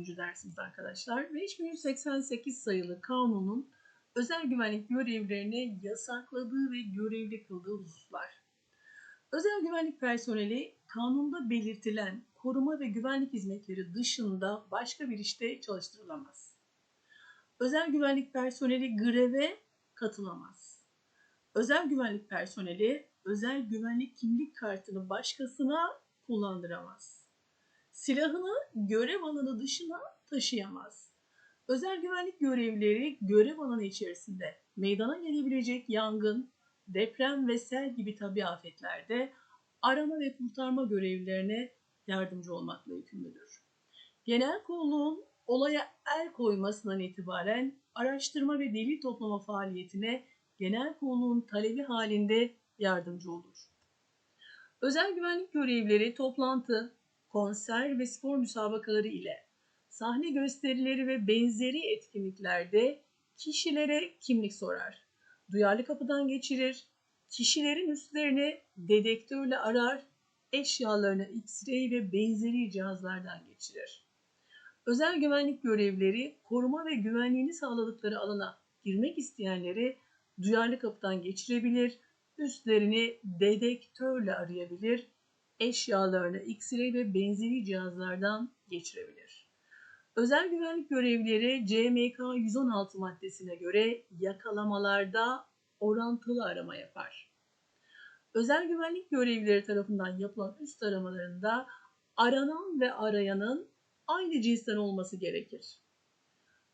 14. dersimiz arkadaşlar. 5188 sayılı kanunun özel güvenlik görevlerine yasakladığı ve görevli kıldığı hususlar. Özel güvenlik personeli kanunda belirtilen koruma ve güvenlik hizmetleri dışında başka bir işte çalıştırılamaz. Özel güvenlik personeli greve katılamaz. Özel güvenlik personeli özel güvenlik kimlik kartını başkasına kullandıramaz. Silahını görev alanı dışına taşıyamaz. Özel güvenlik görevlileri görev alanı içerisinde meydana gelebilecek yangın, deprem ve sel gibi tabi afetlerde arama ve kurtarma görevlilerine yardımcı olmakla yükümlüdür. Genel kolluğun olaya el koymasından itibaren araştırma ve delil toplama faaliyetine genel kolluğun talebi halinde yardımcı olur. Özel güvenlik görevlileri toplantı, konser ve spor müsabakaları ile sahne gösterileri ve benzeri etkinliklerde kişilere kimlik sorar. Duyarlı kapıdan geçirir, kişilerin üstlerini dedektörle arar, eşyalarını X-ray ve benzeri cihazlardan geçirir. Özel güvenlik görevlileri koruma ve güvenliğini sağladıkları alana girmek isteyenleri duyarlı kapıdan geçirebilir, üstlerini dedektörle arayabilir, eşyalarını X-ray ve benzeri cihazlardan geçirebilir. Özel güvenlik görevlileri CMK 116 maddesine göre yakalamalarda orantılı arama yapar. Özel güvenlik görevlileri tarafından yapılan üst aramalarında aranan ve arayanın aynı cinsten olması gerekir.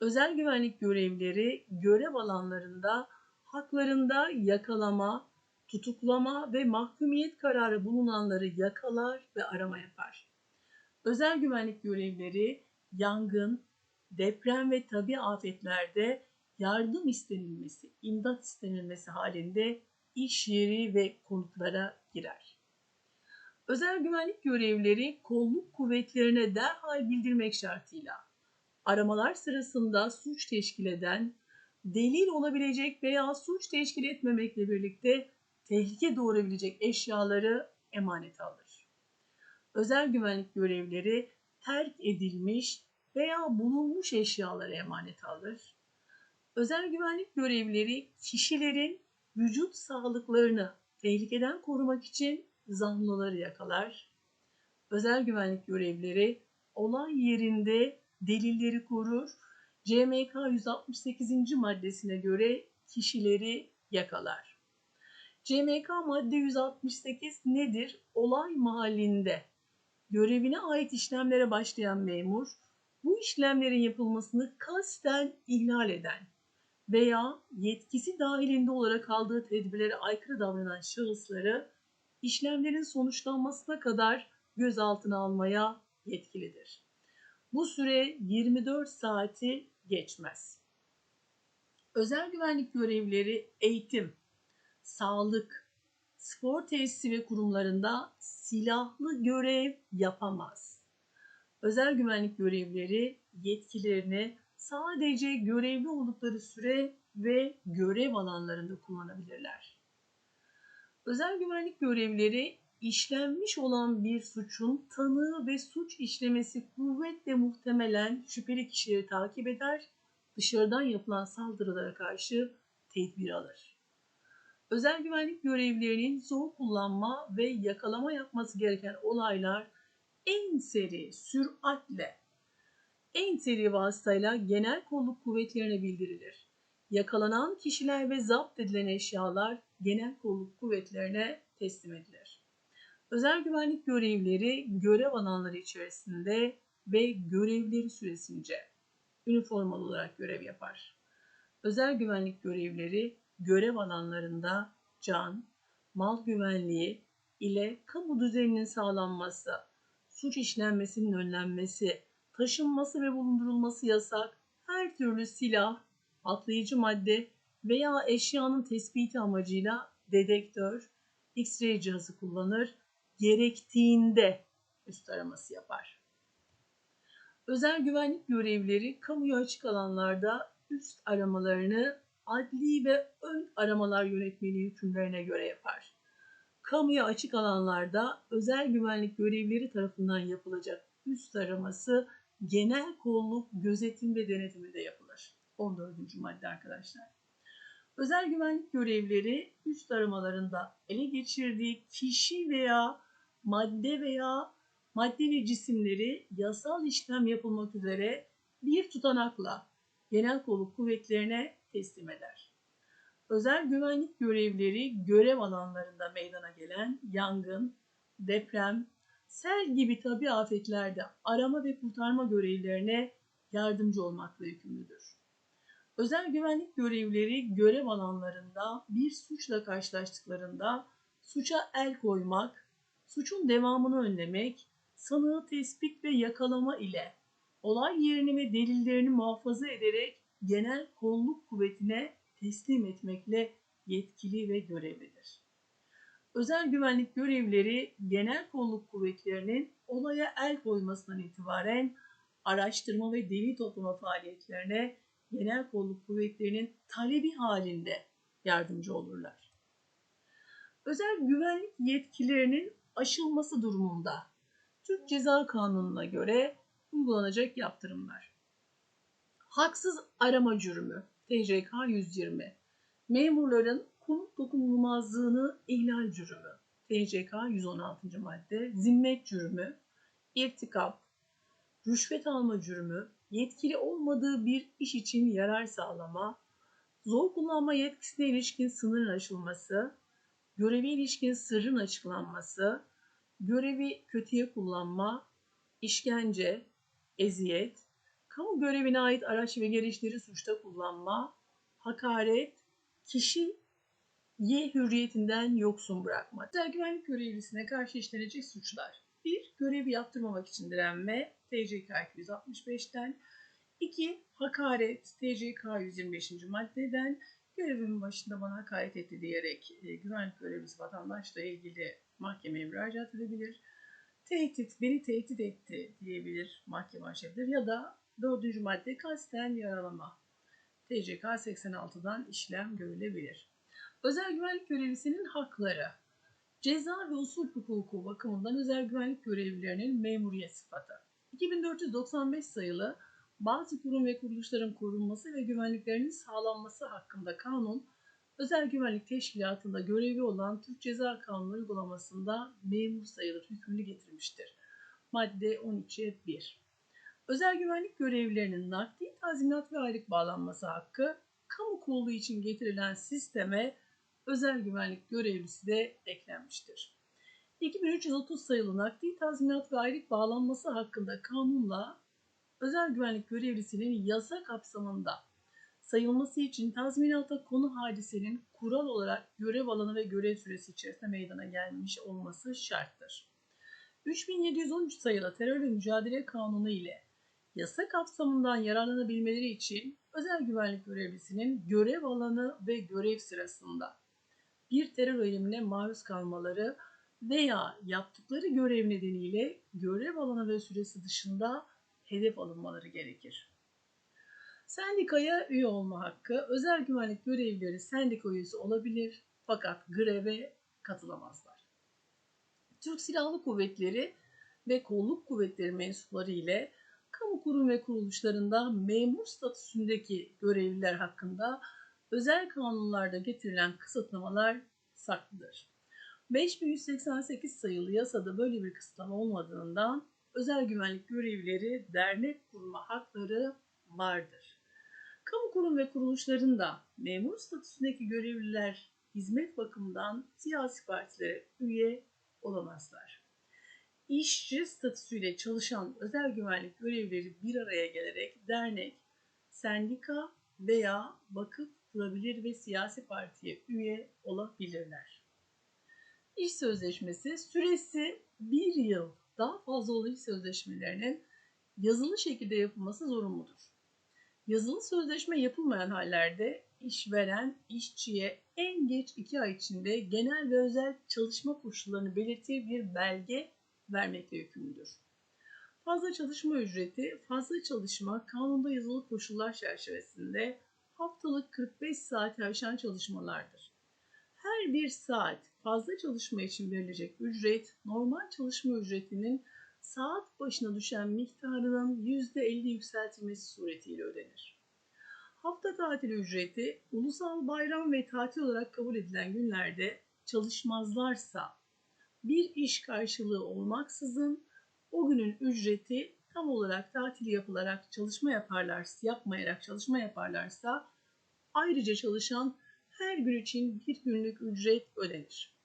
Özel güvenlik görevlileri görev alanlarında haklarında yakalama, tutuklama ve mahkumiyet kararı bulunanları yakalar ve arama yapar. Özel güvenlik görevlileri yangın, deprem ve tabi afetlerde yardım istenilmesi, imdat istenilmesi halinde iş yeri ve konutlara girer. Özel güvenlik görevlileri kolluk kuvvetlerine derhal bildirmek şartıyla aramalar sırasında suç teşkil eden, delil olabilecek veya suç teşkil etmemekle birlikte tehlike doğurabilecek eşyaları emanet alır. Özel güvenlik görevlileri terk edilmiş veya bulunmuş eşyaları emanet alır. Özel güvenlik görevlileri kişilerin vücut sağlıklarını tehlikeden korumak için zanlıları yakalar. Özel güvenlik görevlileri olay yerinde delilleri korur. CMK 168. maddesine göre kişileri yakalar. CMK madde 168 nedir? Olay mahallinde görevine ait işlemlere başlayan memur bu işlemlerin yapılmasını kasten ihlal eden veya yetkisi dahilinde olarak aldığı tedbirlere aykırı davranan şahısları işlemlerin sonuçlanmasına kadar gözaltına almaya yetkilidir. Bu süre 24 saati geçmez. Özel güvenlik görevlileri eğitim, sağlık, spor tesisi ve kurumlarında silahlı görev yapamaz. Özel güvenlik görevlileri yetkilerini sadece görevli oldukları süre ve görev alanlarında kullanabilirler. Özel güvenlik görevlileri işlenmiş olan bir suçun tanığı ve suç işlemesi kuvvetle muhtemelen şüpheli kişileri takip eder, dışarıdan yapılan saldırılara karşı tedbir alır. Özel güvenlik görevlilerinin zor kullanma ve yakalama yapması gereken olaylar en seri, süratle, en seri vasıtayla genel kolluk kuvvetlerine bildirilir. Yakalanan kişiler ve zapt edilen eşyalar genel kolluk kuvvetlerine teslim edilir. Özel güvenlik görevlileri görev alanları içerisinde ve görevleri süresince üniformalı olarak görev yapar. Özel güvenlik görevlileri görev alanlarında can, mal güvenliği ile kamu düzeninin sağlanması, suç işlenmesinin önlenmesi, taşınması ve bulundurulması yasak her türlü silah, atlayıcı madde veya eşyanın tespiti amacıyla dedektör, X-ray cihazı kullanır, gerektiğinde üst araması yapar. Özel güvenlik görevlileri kamuya açık alanlarda üst aramalarını adli ve ön aramalar yönetmeliği hükümlerine göre yapar. Kamuya açık alanlarda özel güvenlik görevlileri tarafından yapılacak üst araması genel kolluk, gözetim ve denetimi de yapılır. 14. madde arkadaşlar. Özel güvenlik görevleri üst aramalarında ele geçirdiği kişi veya madde veya madde ve cisimleri yasal işlem yapılmak üzere bir tutanakla genel kolluk kuvvetlerine teslim eder. Özel güvenlik görevleri görev alanlarında meydana gelen yangın, deprem, sel gibi tabi afetlerde arama ve kurtarma görevlerine yardımcı olmakla yükümlüdür. Özel güvenlik görevlileri görev alanlarında bir suçla karşılaştıklarında suça el koymak, suçun devamını önlemek, sanığı tespit ve yakalama ile olay yerini ve delillerini muhafaza ederek genel kolluk kuvvetine teslim etmekle yetkili ve görevlidir. Özel güvenlik görevlileri genel kolluk kuvvetlerinin olaya el koymasından itibaren araştırma ve delil toplama faaliyetlerine genel kolluk kuvvetlerinin talebi halinde yardımcı olurlar. Özel güvenlik yetkilerinin aşılması durumunda Türk Ceza Kanunu'na göre uygulanacak yaptırımlar. Haksız arama cürmü. TCK 120. Memurların konut dokunulmazlığını ihlal cürmü. TCK 116. madde. Zimmet cürmü, irtikap, rüşvet alma cürmü, yetkili olmadığı bir iş için yarar sağlama, zor kullanma yetkisine ilişkin sınırın aşılması, göreve ilişkin sırrın açıklanması, görevi kötüye kullanma, işkence, eziyet, kamu görevine ait araç ve gereçleri suçta kullanma, hakaret, kişi Y hürriyetinden yoksun bırakma. Özel güvenlik görevlisine karşı işlenecek suçlar. 1. Görevi yaptırmamak için direnme TCK 265'ten. 2. Hakaret TCK 125. maddeden görevimin başında bana hakaret etti diyerek e, güvenlik görevlisi vatandaşla ilgili mahkemeye müracaat edebilir. Tehdit, beni tehdit etti diyebilir mahkeme açabilir ya da dördüncü madde kasten yaralama. TCK 86'dan işlem görülebilir. Özel güvenlik görevlisinin hakları. Ceza ve usul hukuku bakımından özel güvenlik görevlilerinin memuriyet sıfatı. 2495 sayılı bazı kurum ve kuruluşların korunması ve güvenliklerinin sağlanması hakkında kanun, özel güvenlik teşkilatında görevi olan Türk Ceza Kanunu uygulamasında memur sayılır hükmünü getirmiştir. Madde 13'e 1. Özel güvenlik görevlilerinin nakdi tazminat ve aylık bağlanması hakkı, kamu kolluğu için getirilen sisteme özel güvenlik görevlisi de eklenmiştir. 2330 sayılı nakdi tazminat ve aylık bağlanması hakkında kanunla özel güvenlik görevlisinin yasa kapsamında sayılması için tazminata konu hadisenin kural olarak görev alanı ve görev süresi içerisinde meydana gelmiş olması şarttır. 3713 sayılı terörle mücadele kanunu ile yasa kapsamından yararlanabilmeleri için özel güvenlik görevlisinin görev alanı ve görev sırasında bir terör eylemine maruz kalmaları veya yaptıkları görev nedeniyle görev alanı ve süresi dışında hedef alınmaları gerekir. Sendikaya üye olma hakkı, özel güvenlik görevlileri sendika üyesi olabilir fakat greve katılamazlar. Türk Silahlı Kuvvetleri ve Kolluk Kuvvetleri mensupları ile kamu kurum ve kuruluşlarında memur statüsündeki görevliler hakkında özel kanunlarda getirilen kısıtlamalar saklıdır. 5188 sayılı yasada böyle bir kısıtlama olmadığından özel güvenlik görevlileri dernek kurma hakları vardır. Kamu kurum ve kuruluşlarında memur statüsündeki görevliler hizmet bakımından siyasi partilere üye. İşçi statüsüyle çalışan özel güvenlik görevlileri bir araya gelerek dernek, sendika veya vakıf kurabilir ve siyasi partiye üye olabilirler. İş sözleşmesi süresi bir yıl daha fazla olan iş sözleşmelerinin yazılı şekilde yapılması zorunludur. Yazılı sözleşme yapılmayan hallerde işveren işçiye en geç iki ay içinde genel ve özel çalışma koşullarını belirtir bir belge vermekle yükümlüdür. Fazla çalışma ücreti, fazla çalışma kanunda yazılı koşullar çerçevesinde haftalık 45 saat aşan çalışmalardır. Her bir saat fazla çalışma için verilecek ücret normal çalışma ücretinin saat başına düşen miktarının %50 yükseltilmesi suretiyle ödenir. Hafta tatili ücreti ulusal bayram ve tatil olarak kabul edilen günlerde çalışmazlarsa bir iş karşılığı olmaksızın o günün ücreti tam olarak tatil yapılarak çalışma yaparlarsa, yapmayarak çalışma yaparlarsa ayrıca çalışan her gün için bir günlük ücret ödenir.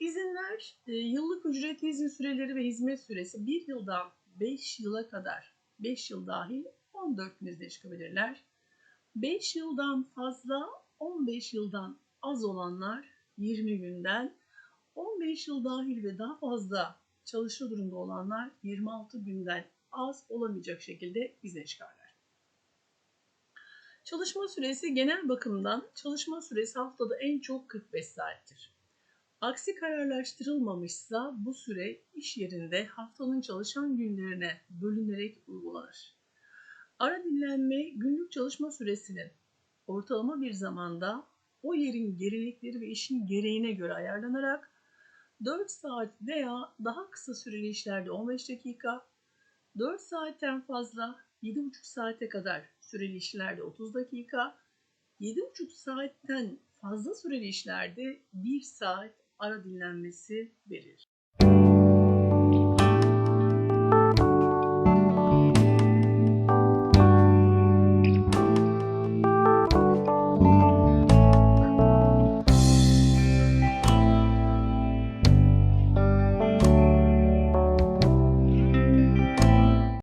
İzinler, e, yıllık ücretli izin süreleri ve hizmet süresi 1 yıldan 5 yıla kadar 5 yıl dahil 14 gün izne çıkabilirler. 5 yıldan fazla 15 yıldan az olanlar 20 günden 15 yıl dahil ve daha fazla çalışma durumda olanlar 26 günden az olamayacak şekilde izne çıkarlar. Çalışma süresi genel bakımdan çalışma süresi haftada en çok 45 saattir. Aksi kararlaştırılmamışsa bu süre iş yerinde haftanın çalışan günlerine bölünerek uygulanır. Ara dinlenme günlük çalışma süresinin ortalama bir zamanda o yerin gelenekleri ve işin gereğine göre ayarlanarak 4 saat veya daha kısa süreli işlerde 15 dakika, 4 saatten fazla 7,5 saate kadar süreli işlerde 30 dakika, 7,5 saatten fazla süreli işlerde 1 saat ara dinlenmesi verir.